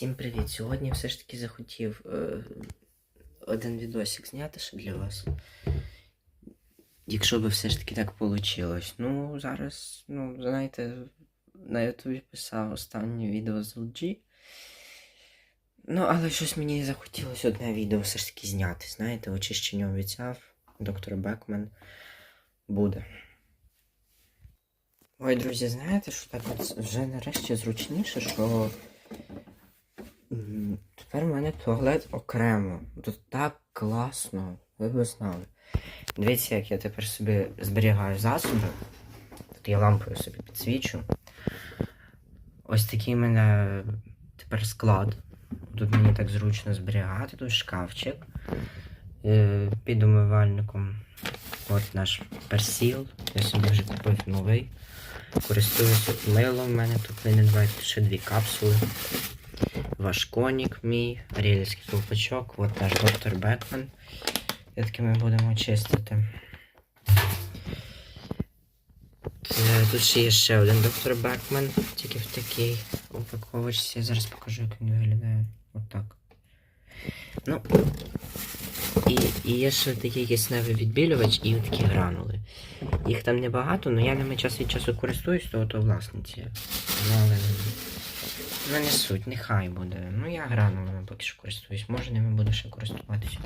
Всім привіт! Сьогодні я все ж таки захотів е, один відосик зняти ще для вас. Якщо би все ж таки так вийшло. Ну, зараз, ну, знаєте, на Ютубі писав останнє відео з LG. Ну, але щось мені захотілося одне відео все ж таки зняти. Знаєте, очищення обіцяв. Доктор Бекмен буде. Ой, друзі, знаєте, що так от вже нарешті зручніше, що тепер в мене туалет окремо. Тут так класно, ви б знали. Дивіться, як я тепер собі зберігаю засоби. Тут я лампою собі підсвічу. Ось такий в мене тепер склад. Тут мені так зручно зберігати, тут шкафчик е, під умивальником. От наш персіл. Я собі вже купив новий. Користуюся милом. В мене тут ви не ще дві капсули. Ваш конік мій, аріельський колпачок, от наш доктор Бекмен. Таки ми будемо чистити. Е, Тут ще є ще один доктор Бекмен, тільки в такій упаковочці. Зараз покажу, як він виглядає. Отак. Ну. І, і є ще такий кисневий відбілювач і такі гранули. Їх там небагато, але я ними час від часу користуюсь, то власниці. Але ну, не суть, нехай буде. Ну я гранулами поки що користуюсь. Може ними буду ще користуватися.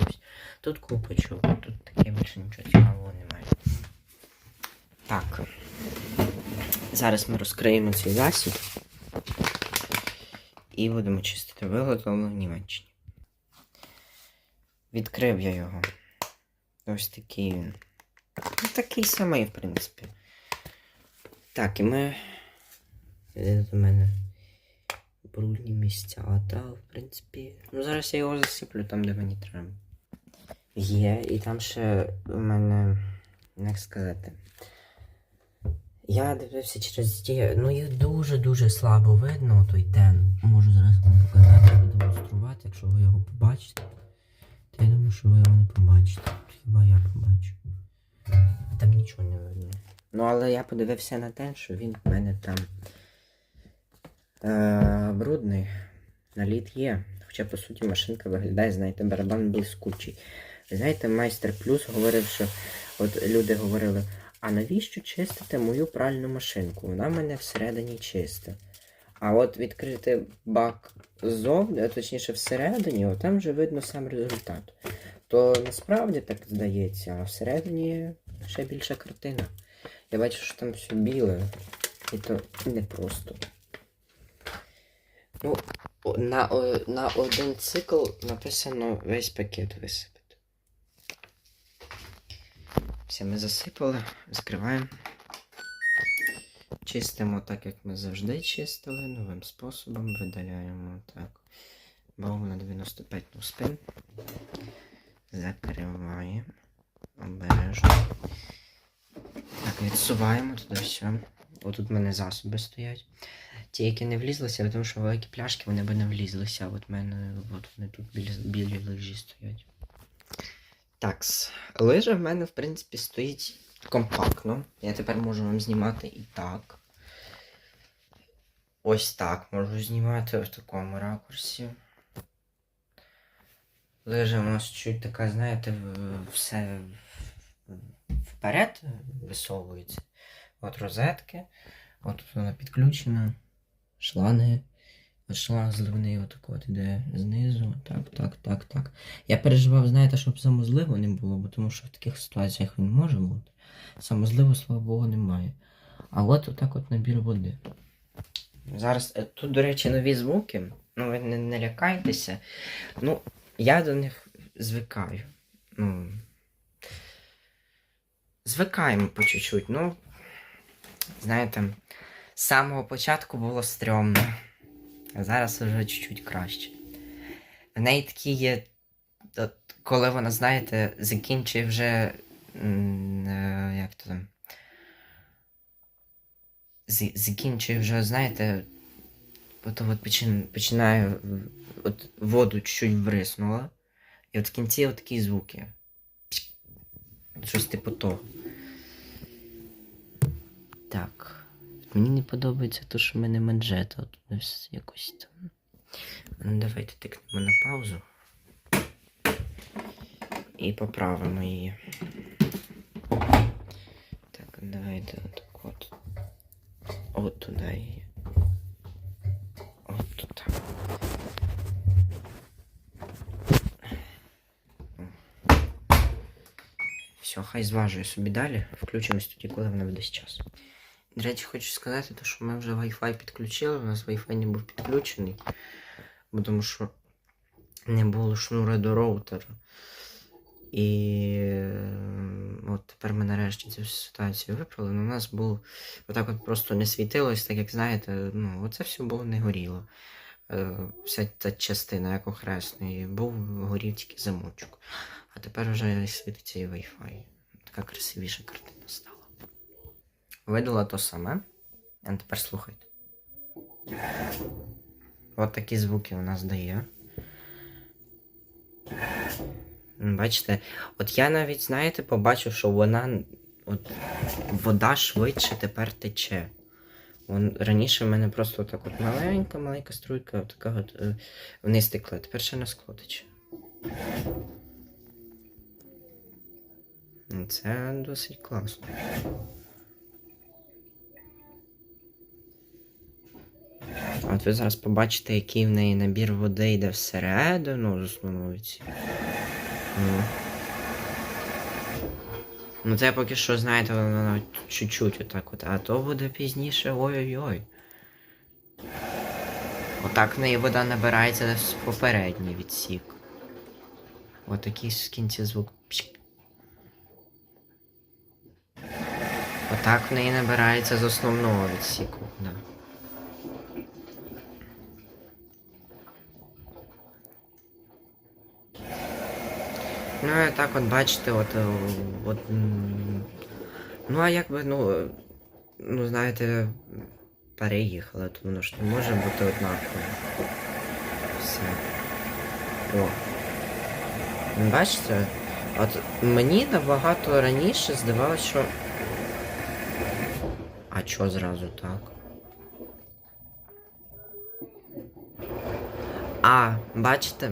Тут купочок, тут таке більше нічого цікавого немає. Так. Зараз ми розкриємо цей засіб. І будемо чистити виготовлено в Німеччині. Відкрив я його. Ось такий він. Ну, такий самий, в принципі. Так, і ми. Де до мене брудні місця, та, в принципі. Ну, зараз я його засиплю там, де мені треба. Є, і там ще у мене. Як сказати. Я дивився через ті. Ну, їх дуже-дуже слабо видно, той тен. Можу зараз вам показати, продемонструвати, якщо ви його побачите. Та я думаю, що ви його не побачите. Хіба я побачу. Там нічого не видно. Ну, але я подивився на те, що він в мене там е- брудний. Наліт є. Хоча, по суті, машинка виглядає, знаєте, барабан блискучий. Ви Знаєте, майстер плюс говорив, що от люди говорили, а навіщо чистити мою пральну машинку? Вона в мене всередині чиста. А от відкрити бак ззовні, точніше всередині, от там вже видно сам результат. То насправді так здається, а всередині ще більша картина. Я бачу, що там все біле. І то не просто. Ну, на, на один цикл написано весь пакет висипати. Все, ми засипали, закриваємо. Чистимо так, як ми завжди чистили, новим способом видаляємо так. Баву на 95 ну спин. Закриваємо. Обережно. Так, відсуваємо туди все. Отут в мене засоби стоять. Ті, які не влізлися, тому що великі пляшки вони би не влізлися. От в мене от вони тут білі, білі лижі стоять. Так, лижа в мене, в принципі, стоїть компактно. Я тепер можу вам знімати і так. Ось так можу знімати в такому ракурсі. Лижа у нас чуть така, знаєте, все вперед висовується. От розетки. От тут вона підключена. Шланги. От шланг зливний отак от іде знизу. Так, так, так, так. Я переживав, знаєте, щоб самозливу не було, бо тому що в таких ситуаціях він може бути. Самозливу, слава Богу, немає. А от отак от набір води. Зараз е, тут, до речі, нові звуки. Ну, ви не, не лякайтеся. Ну, я до них звикаю. Ну, звикаємо по чуть-чуть. Ну, знаєте, з самого початку було стрьомно. А зараз вже чуть-чуть краще. В неї такі є. Коли вона, знаєте, закінчує вже. е, Як то там. З- Закінчує вже, знаєте. От, от почин, починає. От воду чуть-чуть вриснула. І от в кінці от такі звуки. Щось типу того. Так. Мені не подобається те, що в мене манжета. От ось якось там. Ну, давайте тикнемо на паузу. І поправимо її. Так, давайте отак от. От туди її. От тут. Все, хай зважує собі далі. Включимось тоді, коли вона видасть час. До речі, хочу сказати, що ми вже Wi-Fi підключили, у нас Wi-Fi не був підключений, тому що не було шнура до роутера. І от тепер ми нарешті цю ситуацію виправили. У нас був отак от просто не світилось, так як знаєте, ну, оце все було не горіло. Е, Вся ця частина, як охресної, був горів тільки замочок. А тепер вже світиться і Wi-Fi. Така красивіша картина стала. Видала то саме. А тепер слухайте. От такі звуки у нас дає. Бачите, от я навіть, знаєте, побачив, що вона. От, вода швидше тепер тече. Вон, раніше в мене просто так от маленька, маленька струйка, от така от е, вниз текла, тепер ще на скло тече. Це досить класно. От ви зараз побачите, який в неї набір води йде всередину з основної ці. Ну. Це поки що, знаєте, воно чуть-чуть отак от, а то буде пізніше ой-ой-ой. Отак в неї вода набирається в попередній відсік. Отакий в кінці звук. Отак в неї набирається з основного відсіку. Да. Ну, так от бачите, от, е, от. Ну, а якби, ну. е, Ну, знаєте, переїхали, то воно ж не може бути однаково. Все. О. Ну, Бачите? От мені набагато раніше здавалося, що. А чо зразу так? А, бачите?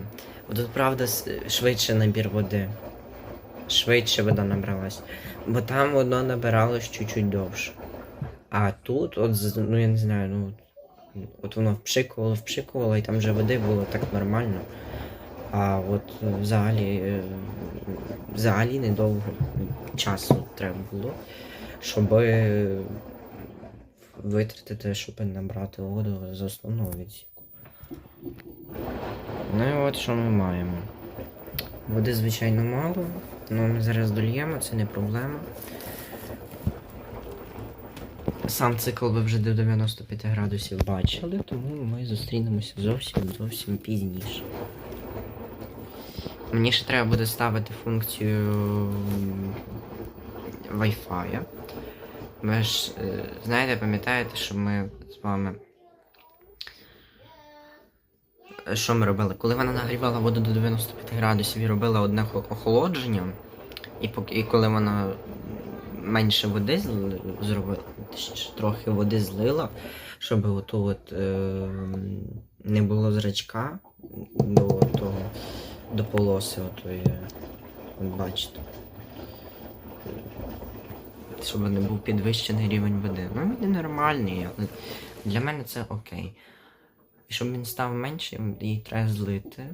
Тут правда швидше набір води. Швидше вода набралась. Бо там воно набиралось чуть-чуть довше. А тут, от, ну я не знаю, ну. От воно впшикувало, впшикувало, і там вже води було так нормально. А от взагалі, е, взагалі недовго часу треба було, щоб витратити, щоб набрати воду з основного відсіку. Ну і от що ми маємо. Води, звичайно, мало, але ми зараз дольємо, це не проблема. Сам цикл ви вже до 95 градусів бачили, тому ми зустрінемося зовсім зовсім пізніше. Мені ще треба буде ставити функцію Wi-Fi. Ви ж е, знаєте, пам'ятаєте, що ми з вами що ми робили? Коли вона нагрівала воду до 95 градусів і робила одне охолодження, і, поки, і коли вона менше води зробила, трохи води злила, щоб оту от, е, не було зрачка до, того, до полоси отої, от бачите. Щоб не був підвищений рівень води. Ну, він нормальний, для мене це окей. Щоб він став меншим, її треба злити.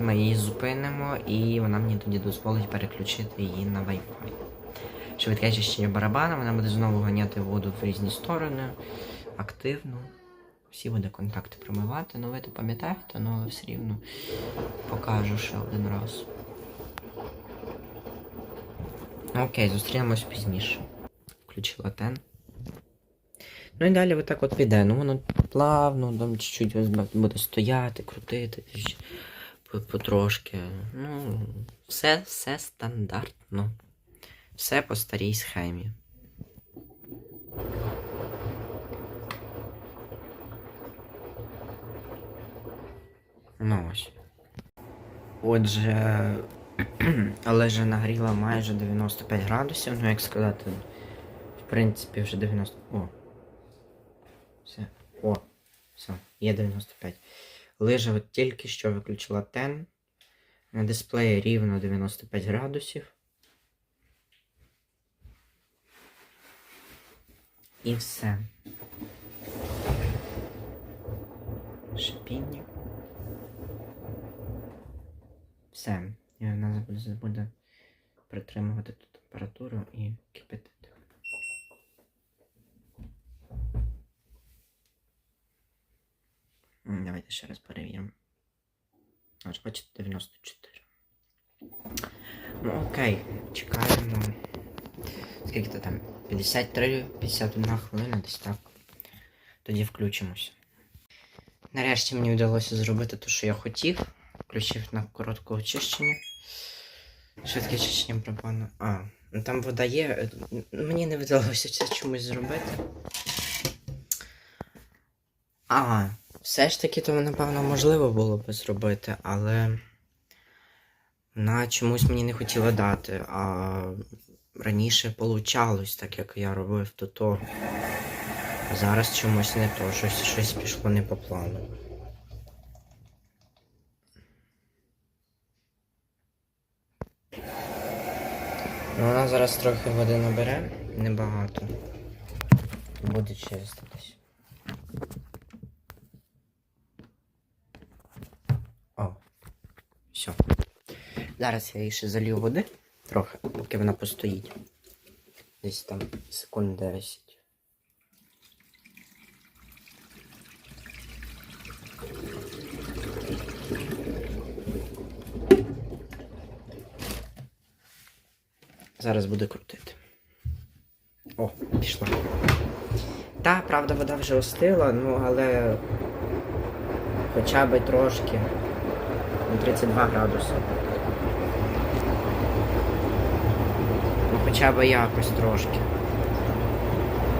Ми її зупинимо, і вона мені тоді дозволить переключити її на Wi-Fi. Швидке чищення барабана, вона буде знову ганяти воду в різні сторони, активно. Всі буде контакти промивати. Ну ви то пам'ятаєте, ну але все рівно покажу ще один раз. Окей, зустрінемось пізніше. Включила тен. Ну і далі отак от піде. Ну воно плавно, там чуть-чуть буде стояти, крутити, потрошки. Ну, все, все стандартно. Все по старій схемі. Ну ось. Отже, але вже нагріла майже 95 градусів, ну як сказати, в принципі, вже 90. О. Все. О, все, є 95. Лижа от тільки що виключила тен. На дисплеї рівно 95 градусів. І все. Шипіння. Все. І в нас буде, притримувати ту температуру і кипятити. Давайте ще раз перевіримо. Аж бачите, 94. Ну окей, чекаємо. Скільки то там? 53, 51 хвилина, десь так. Тоді включимося. Нарешті мені вдалося зробити те, що я хотів. Включив на коротке очищення. Швидке очищення пропану. А, ну там вода є. е, Мені не вдалося це чомусь зробити. А, все ж таки, то напевно можливо було би зробити, але вона чомусь мені не хотіла дати, а раніше получалось, так як я робив то то. А зараз чомусь не то, щось, щось пішло не по плану. Ну, вона зараз трохи води набере, небагато. Буде чиститись. О. Все. Зараз я їй ще залью води трохи, поки вона постоїть. Десь там секунд 10. Зараз буде крутити. О, пішла. Та, правда, вода вже остила, ну але хоча б трошки. Ну, 32 градуси. Ну хоча б якось трошки.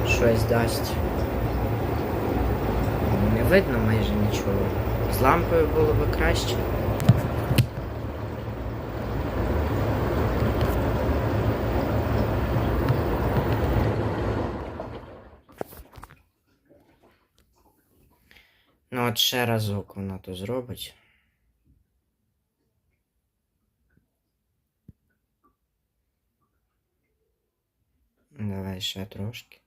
Щось дасть. Ну, Не видно майже нічого. З лампою було б краще. Ну от ще разок вона то зробить. Давай ще трошки.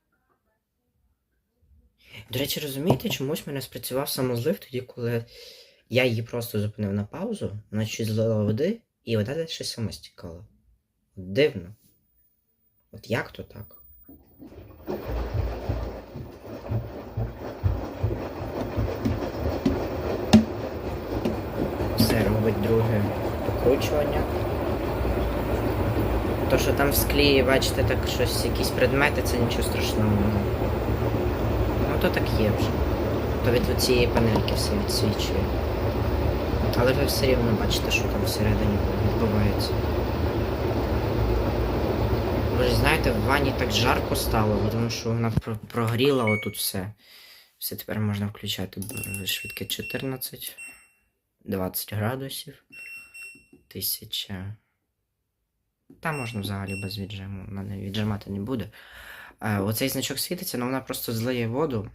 До речі, розумієте, чомусь мене спрацював самозлив тоді, коли я її просто зупинив на паузу, вона чуть злила води, і вода далі сама стікала. Дивно. От як то так? Все робить друге покручування. То, що там в склі, бачите, так щось, якісь предмети, це нічого страшного. Ну то так є вже. То від цієї панельки все відсвічує. Але ви все рівно бачите, що там всередині відбувається. Ви ж знаєте, в ванні так жарко стало, тому що вона про- прогріла отут все. Все тепер можна включати швидке 14, 20 градусів, 1000. Та можна взагалі без віджиму, вона не віджимати не буде. Е, оцей значок світиться, але вона просто злиє воду.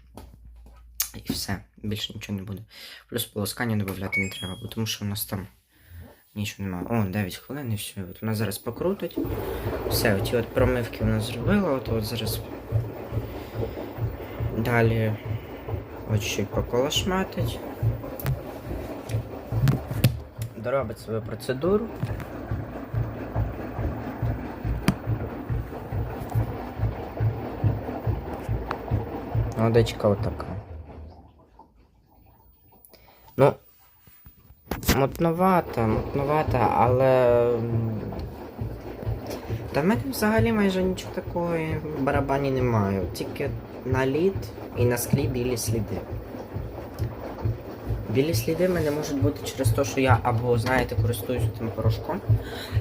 І все, більше нічого не буде. Плюс полоскання додати не треба, бо тому що у нас там нічого немає. О, 9 хвилин і все. От вона зараз покрутить. Все, оті от промивки вона зробила, от, от зараз. Далі от поколошматить. Доробить свою процедуру. Водичка отака. Ну, мутновата, мутновата, але. Та в мене взагалі майже нічого такого в барабані немає. Тільки наліт і на склі білі сліди. Білі сліди в мене можуть бути через те, що я або, знаєте, користуюся тим порошком.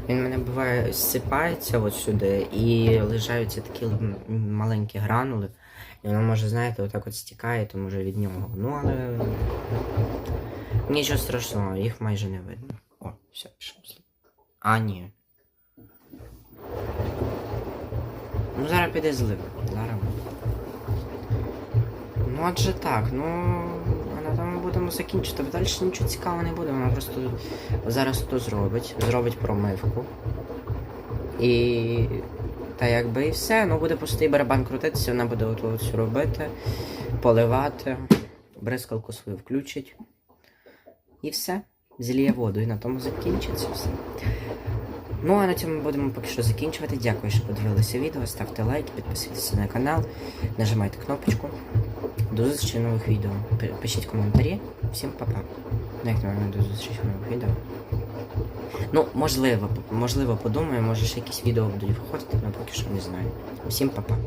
Він мене буває зсипається от сюди і лежаються такі маленькі гранули. І воно може, знаєте, отак от стікає, то може від нього. Ну, але нічого страшного, їх майже не видно. О, все, пішов. А, ні. Ну, зараз піде злив. Зараз. Ну, отже так, ну. Вона там, мабуть, будемо закінчити. Далі нічого цікавого не буде, вона просто зараз то зробить. Зробить промивку. І. Та якби і все, ну буде пустий барабан крутитися, вона буде все робити, поливати, бризкалку свою включить. І все. Зіліє воду, і на тому закінчиться все. Ну а на цьому будемо поки що закінчувати. Дякую, що подивилися відео. Ставте лайк, підписуйтесь на канал, нажимайте кнопочку. До зустрічі нових відео. Пишіть коментарі. Всім па-па. Ну як нормально до зустрічі нових відео. Ну, можливо, можливо, подумаю, може ще якісь відео будуть виходити, але поки що не знаю. Всім па-па.